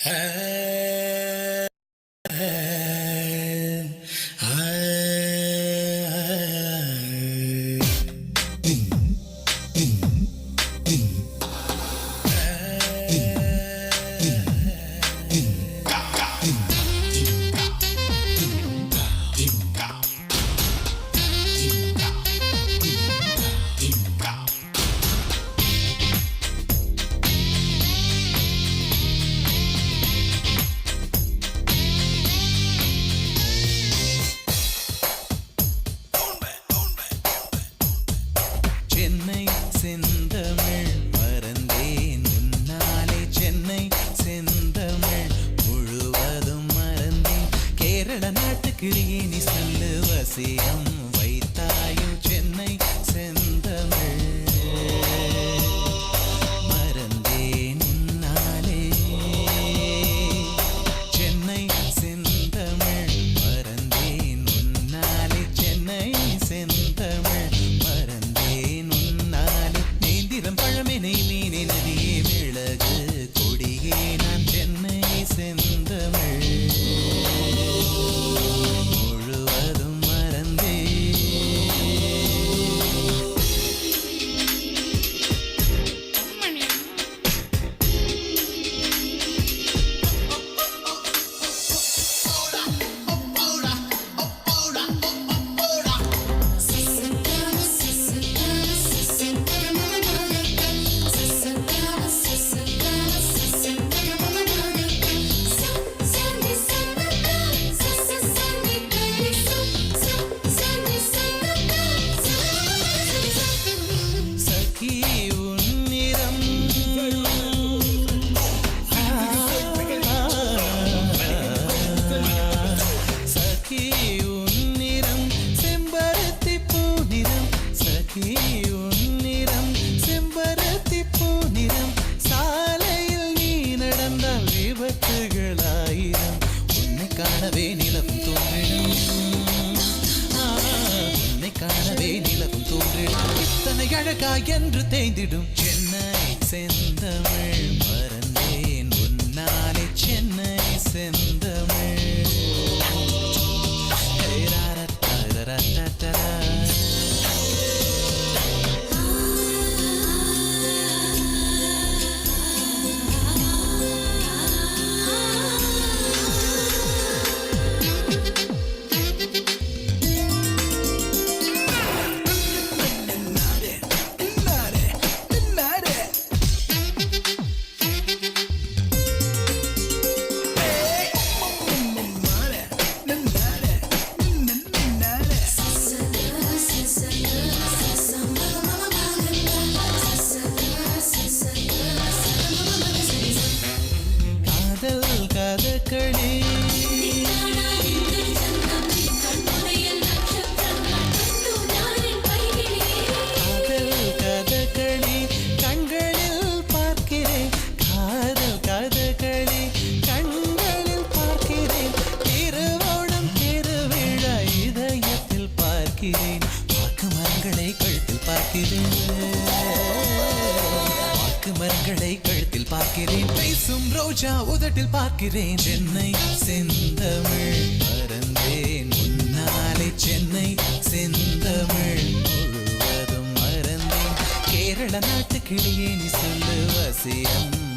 சென்னை வசியம் வைத்தாயும் சென்னை செந்தமிழ். விபத்துகளாயிரம் உன்னை காணவே நிலவும் தோன்றிடும். உன்னை காணவே நிலவும் தோன்றிடும். இத்தனை அழகா என்று தேய்ந்திடும் சென்னை செந்தமிழ். மறந்தேன் உன்னாலே சென்னை செந்தமிழ் கதகளி வாக்கு மரங்களை கழுத்தில் பார்க்கிறேன். பேசும் ரோஜா உதட்டில் பார்க்கிறேன். சென்னை செந்தமிழ் மறந்தேன். முன்னாலே சென்னை செந்தமிழ் முழுவதும் மறந்தேன். கேரள நாட்டு கிளியே நீ சொல்லு வசியம்